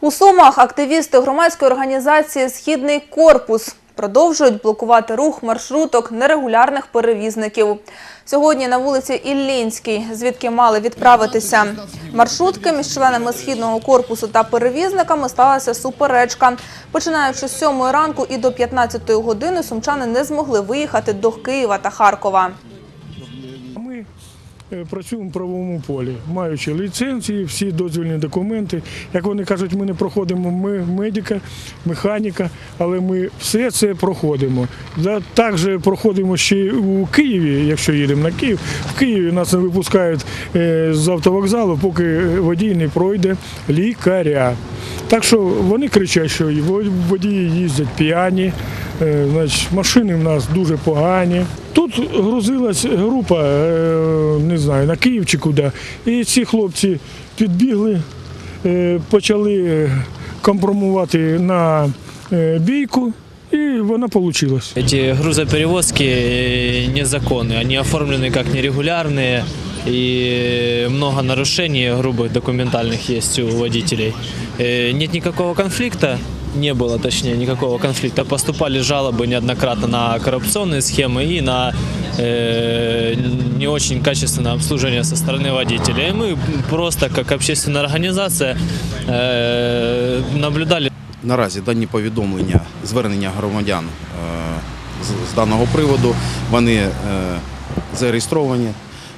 У Сумах активісти громадської організації Східний корпус продовжують блокувати рух маршруток нерегулярних перевізників. Сьогодні на вулиці Іллінській, звідки мали відправитися маршрутки між членами східного корпусу та перевізниками, сталася суперечка. Починаючи з 7 ранку і до 15 години сумчани не змогли виїхати до Києва та Харкова. Е, працюємо в правовому полі, маючи ліцензії, всі дозвільні документи. Як вони кажуть, ми не проходимо ми медика, механіка, але ми все це проходимо. Також проходимо ще у Києві, якщо їдемо на Київ. В Києві нас не випускають е, з автовокзалу, поки водій не пройде лікаря. Так що вони кричать, що водії їздять п'яні, е, значить, машини в нас дуже погані. Тут грузилась група, е, не знаю, на Київ чи куди. І ці хлопці підбігли, е, почали е, компромувати на е, бійку, і вона вийшла. Эти грузоперевозки э, незаконные, они оформлены как нерегулярные и много нарушений грубых документальных есть у водителей. Э, Нет никакого конфликта, не было точнее никакого конфликта. Поступали жалобы неоднократно на коррупционные схемы и на э, не очень качественное обслуживание со стороны водителей. И мы просто как общественная организация э, наблюдали Наразі дані повідомлення, звернення громадян е, з- з даного приводу, вони е, зареєстровані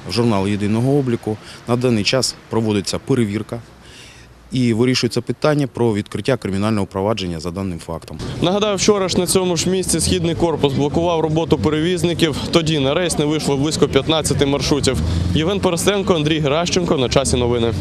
в журнал єдиного обліку. На даний час проводиться перевірка і вирішується питання про відкриття кримінального провадження за даним фактом. Нагадаю, вчора ж на цьому ж місці східний корпус блокував роботу перевізників. Тоді на рейс не вийшло близько 15 маршрутів. Євген Поростенко, Андрій Геращенко. На часі новини.